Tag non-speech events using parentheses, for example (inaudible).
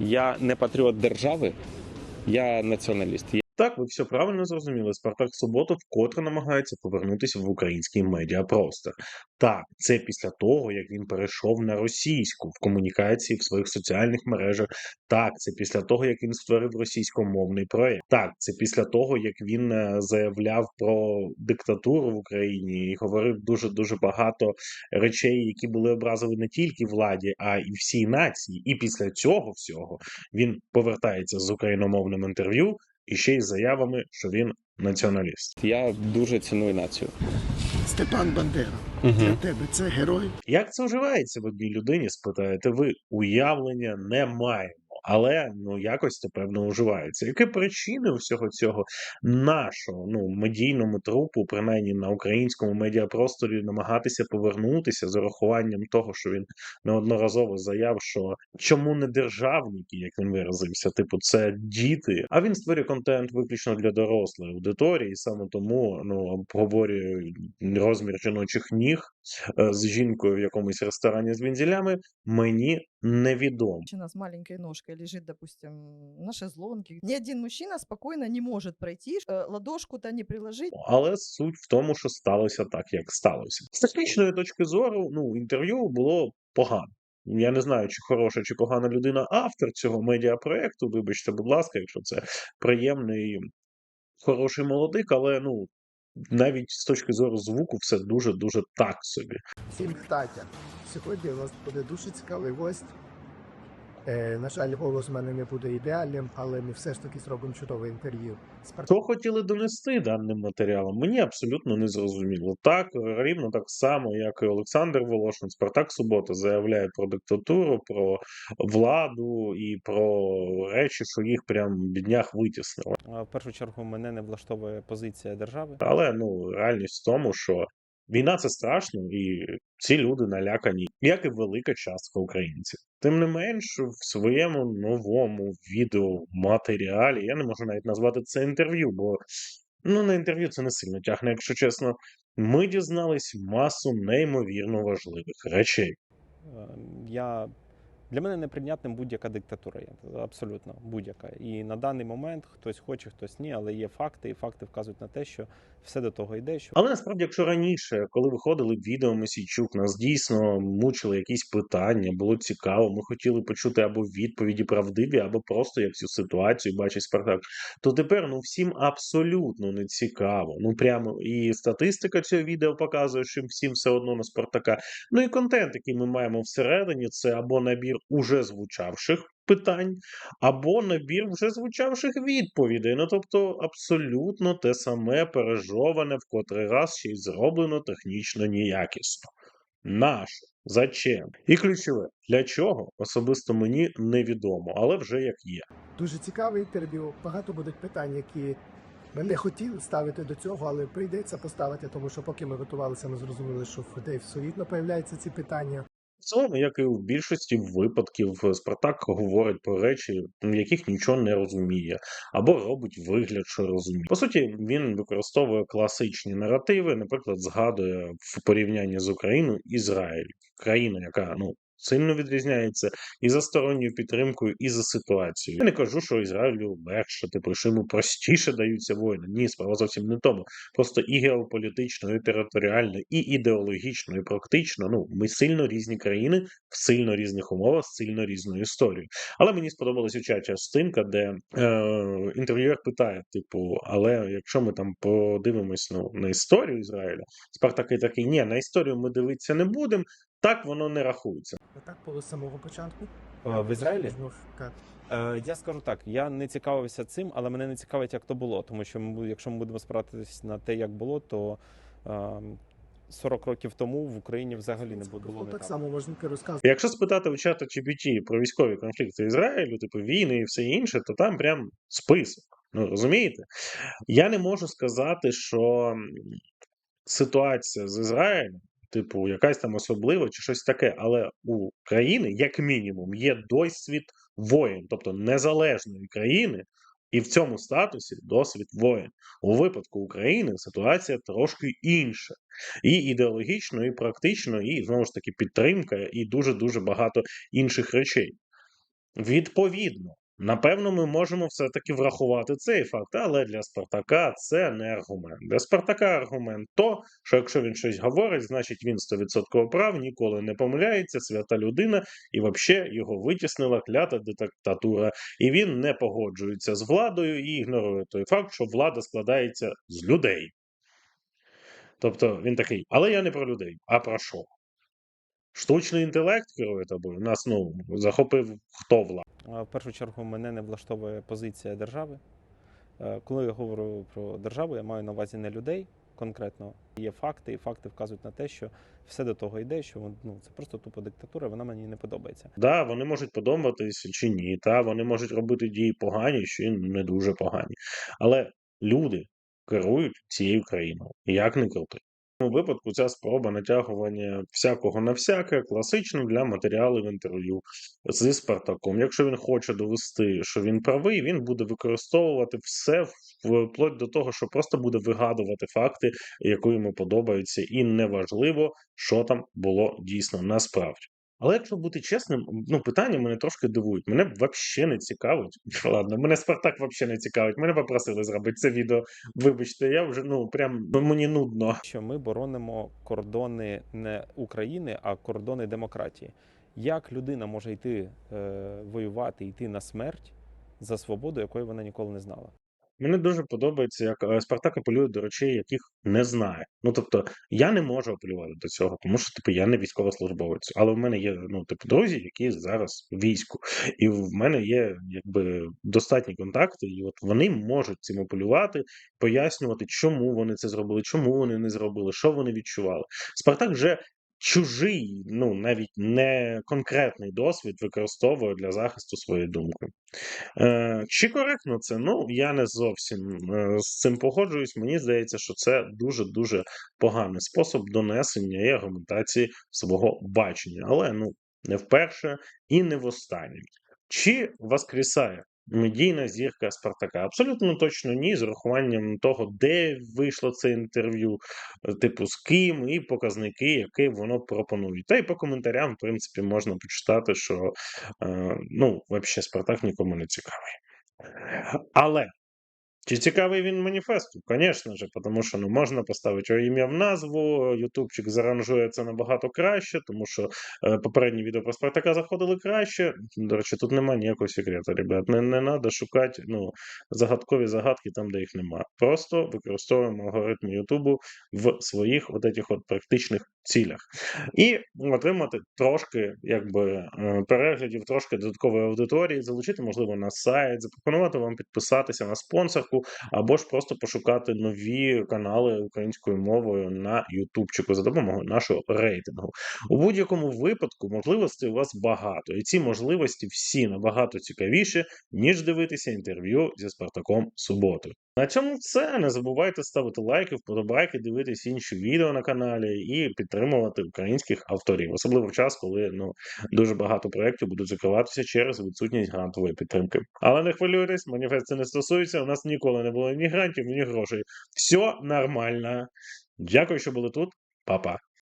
Я не патріот держави, я націоналіст. Так, ви все правильно зрозуміли. Спартак Суботов вкотре намагається повернутися в український медіапростор. Так, це після того, як він перейшов на російську в комунікації в своїх соціальних мережах. Так, це після того, як він створив російськомовний проект. Так, це після того, як він е, заявляв про диктатуру в Україні і говорив дуже дуже багато речей, які були образливі не тільки владі, а й всій нації. І після цього всього він повертається з україномовним інтерв'ю і ще й заявами, що він націоналіст. Я дуже ціную націю. Степан Бандера. Угу. Для тебе це герой. Як це вживається в одній людині? Спитаєте ви уявлення не маємо, але ну якось це певно уживається. Які причини всього цього нашого ну медійному трупу, принаймні на українському медіапросторі, намагатися повернутися з урахуванням того, що він неодноразово заяв, що чому не державники, як він виразився, типу, це діти. А він створює контент виключно для дорослої аудиторії, і саме тому ну обговорює розмір жіночих ніг з жінкою в якомусь ресторані з вензелями. Мені невідомо. Мужчина с маленькой ножкой лежит, допустим, на шезлонге. Ни один мужчина спокойно не может пройти, э, ладошку-то не приложить. Але суть в тому, що сталося так, як сталося. З технічної точки зору, ну інтерв'ю було погано. Я не знаю, чи хороша, чи погана людина автор цього медіапроекту. Вибачте, будь ласка, якщо це приємний, хороший молодик, але ну навіть з точки зору звуку, все дуже дуже так собі. Всім Катя. Сьогодні у нас буде дуже цікавий гость. Е, на жаль, голос в мене не буде ідеальним, але ми все ж таки зробимо чудове інтерв'ю. Що хотіли донести даним матеріалом, мені абсолютно не зрозуміло. Так, рівно так само, як і Олександр Волошин, Спартак Субота заявляє про диктатуру, про владу і про речі, що їх прям біднях витіснили. В першу чергу мене не влаштовує позиція держави. Але ну реальність в тому, що війна це страшно, і ці люди налякані, як і велика частка українців. Тим не менш, в своєму новому відеоматеріалі я не можу навіть назвати це інтерв'ю, бо ну на інтерв'ю це не сильно тягне, якщо чесно. Ми дізнались масу неймовірно важливих речей. Я для мене неприйнятним будь-яка диктатура абсолютно будь-яка. І на даний момент хтось хоче, хтось ні, але є факти, і факти вказують на те, що все до того йде. Що Але насправді, якщо раніше, коли виходили відео Месійчук, нас дійсно мучили якісь питання, було цікаво. Ми хотіли почути або відповіді правдиві, або просто як цю ситуацію бачить Спартак. То тепер ну всім абсолютно не цікаво. Ну прямо і статистика цього відео показує, що всім все одно на Спартака. Ну і контент, який ми маємо всередині, це або набір уже звучавших. Питань або набір вже звучавших відповідей. Ну тобто абсолютно те саме пережоване в котрий раз ще й зроблено технічно неякісно. Наше зачем? І ключове для чого особисто мені невідомо, але вже як є. дуже цікаве інтерв'ю. Багато будуть питань, які ми не хотіли ставити до цього, але прийдеться поставити, тому що поки ми готувалися, ми зрозуміли, що в людей солідно появляються ці питання. В цілому, як і в більшості випадків, Спартак говорить про речі, яких нічого не розуміє, або робить вигляд, що розуміє. По суті, він використовує класичні наративи, наприклад, згадує в порівнянні з Україною Ізраїль, країна, яка ну. Сильно відрізняється і за сторонньою підтримкою, і за ситуацією. Я не кажу, що Ізраїлю легше, типу, що йому простіше даються воїни. Ні, справа зовсім не тому. Просто і геополітично, і територіально, і ідеологічно, і практично. Ну, ми сильно різні країни в сильно різних умовах, з сильно різною історією. Але мені сподобалася ця частинка, де е, інтерв'юер питає: типу, але якщо ми там подивимось ну, на історію Ізраїля, Спартак такий, ні, на історію ми дивитися не будемо. Так воно не рахується. Так було з самого початку. Е, в Ізраїлі? Е, я скажу так, я не цікавився цим, але мене не цікавить, як то було. Тому що ми, якщо ми будемо спиратись на те, як було, то е, 40 років тому в Україні взагалі не було. було Ну, не так так. само можна розказувати. Якщо спитати у чата GBT про військові конфлікти Ізраїлю, типу війни і все інше, то там прям список. Ну розумієте? Я не можу сказати, що ситуація з Ізраїлем, типу, якась там особлива чи щось таке, але у країни, як мінімум, є досвід воєн, тобто незалежної країни. І в цьому статусі досвід воєн. У випадку України ситуація трошки інша. І ідеологічно, і практично, і знову ж таки підтримка, і дуже дуже багато інших речей. Відповідно, напевно, ми можемо все-таки врахувати цей факт, але для Спартака це не аргумент. Для Спартака аргумент то, що якщо він щось говорить, значить він 100% прав, ніколи не помиляється, свята людина, і взагалі його витіснила клята диктатура. І він не погоджується з владою і ігнорує той факт, що влада складається з людей. Тобто він такий, але я не про людей, а про що? Штучний інтелект керує тобою. Нас ну захопив хто влада. В першу чергу мене не влаштовує позиція держави. Е, Коли я говорю про державу, я маю на увазі не людей конкретно. Є факти, і факти вказують на те, що все до того йде, що ну, це просто тупо диктатура, вона мені не подобається. Да, вони можуть подобатися чи ні, та вони можуть робити дії погані чи не дуже погані. Але люди керують цією країною. Як не крути. Цьому випадку ця спроба натягування всякого на всяке класично для матеріалів інтерв'ю зі Спартаком. Якщо він хоче довести, що він правий, він буде використовувати все вплоть до того, що просто буде вигадувати факти, які йому подобаються, і неважливо, що там було дійсно насправді. Але якщо бути чесним, ну питання мене трошки дивують. Мене взагалі не цікавить. (laughs) Ладно, мене Спартак взагалі не цікавить. Мене попросили зробити це відео. Вибачте, я вже ну прям ну, мені нудно. Що ми боронимо кордони не України, а кордони демократії. Як людина може йти е, воювати, йти на смерть за свободу, якої вона ніколи не знала? Мені дуже подобається, як е, Спартак апелює до речей, яких не знає. Ну тобто, я не можу апелювати до цього, тому що типу я не військовослужбовець. Але в мене є ну, типу, друзі, які зараз в війську, і в мене є якби достатні контакти, і от вони можуть цим апелювати, пояснювати, чому вони це зробили, чому вони не зробили, що вони відчували. Спартак вже чужий, ну навіть не конкретний досвід використовує для захисту своєї думки. Е, чи коректно це? Ну, я не зовсім е, з цим погоджуюсь. Мені здається, що це дуже-дуже поганий спосіб донесення і аргументації свого бачення. Але ну, не вперше і не востаннє. Чи воскресає медійна зірка Спартака? Абсолютно точно ні, з урахуванням того, де вийшло це інтерв'ю, е, типу з ким, і показники, які воно пропонує. Та й по коментарям, в принципі, можна почитати, що е, ну, взагалі Спартак нікому не цікавий. Але чи цікавий він маніфесту? Звісно ж, тому що ну, можна поставити ім'я в назву, Ютубчик заранжує це набагато краще, тому що е, попередні відео про Спартака заходили краще. До речі, тут немає ніякого секрету, ребят. Не, не треба шукати ну, загадкові загадки там, де їх немає. Просто використовуємо алгоритми Ютубу в своїх от этих от практичних цілях. І отримати трошки якби, е, переглядів, трошки додаткової аудиторії, залучити, можливо, на сайт, запропонувати вам підписатися на спонсорку, або ж просто пошукати нові канали українською мовою на Ютубчику за допомогою нашого рейтингу. У будь-якому випадку можливостей у вас багато, і ці можливості всі набагато цікавіші, ніж дивитися інтерв'ю зі Спартаком суботою. На цьому все. Не забувайте ставити лайки, вподобайки, дивитись інші відео на каналі і підтримувати українських авторів, особливо в час, коли ну дуже багато проєктів будуть закриватися через відсутність грантової підтримки. Але не хвилюйтесь, маніфест це не стосується. У нас ніколи не було ні грантів, ні грошей. Все нормально. Дякую, що були тут. Па-па.